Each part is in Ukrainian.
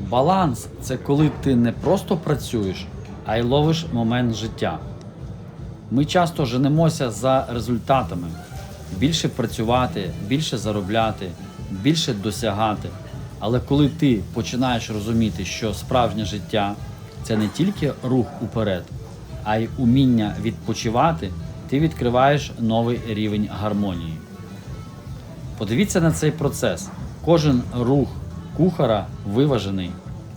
Баланс це коли ти не просто працюєш, а й ловиш момент життя. Ми часто женемося за результатами: більше працювати, більше заробляти, більше досягати. Але коли ти починаєш розуміти, що справжнє життя це не тільки рух уперед, а й уміння відпочивати, ти відкриваєш новий рівень гармонії. Подивіться на цей процес. Кожен рух кухара виважений,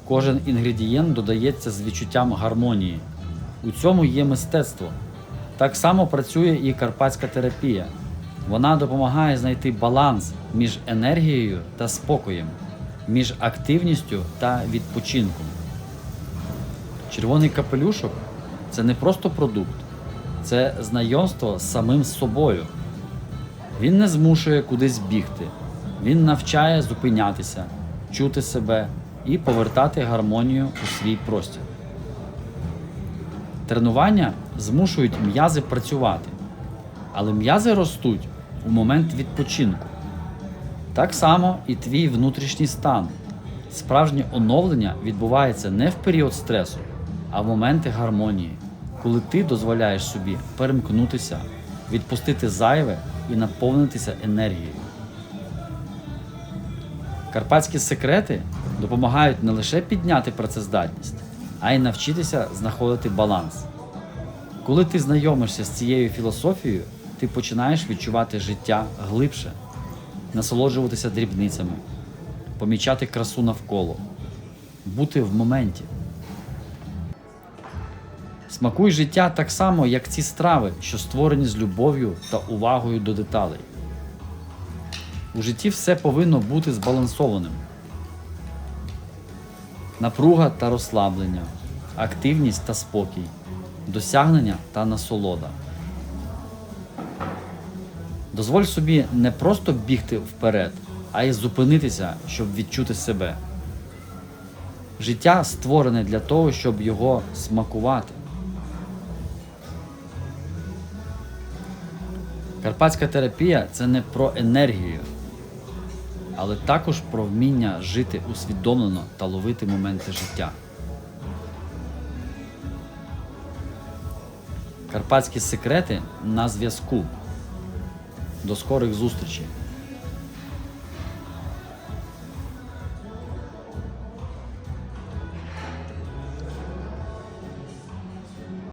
кожен інгредієнт додається з відчуттям гармонії. У цьому є мистецтво. Так само працює і карпатська терапія. Вона допомагає знайти баланс між енергією та спокоєм, між активністю та відпочинком. Червоний капелюшок це не просто продукт, це знайомство з самим собою. Він не змушує кудись бігти, він навчає зупинятися, чути себе і повертати гармонію у свій простір. Тренування змушують м'язи працювати, але м'язи ростуть у момент відпочинку. Так само і твій внутрішній стан. Справжнє оновлення відбувається не в період стресу, а в моменти гармонії, коли ти дозволяєш собі перемкнутися, відпустити зайве і наповнитися енергією. Карпатські секрети допомагають не лише підняти працездатність, а й навчитися знаходити баланс. Коли ти знайомишся з цією філософією, ти починаєш відчувати життя глибше, насолоджуватися дрібницями, помічати красу навколо, бути в моменті. Смакуй життя так само, як ці страви, що створені з любов'ю та увагою до деталей. У житті все повинно бути збалансованим. Напруга та розслаблення, активність та спокій, досягнення та насолода. Дозволь собі не просто бігти вперед, а й зупинитися, щоб відчути себе. Життя створене для того, щоб його смакувати. Карпатська терапія це не про енергію, але також про вміння жити усвідомлено та ловити моменти життя. Карпатські секрети на зв'язку. До скорих зустрічей!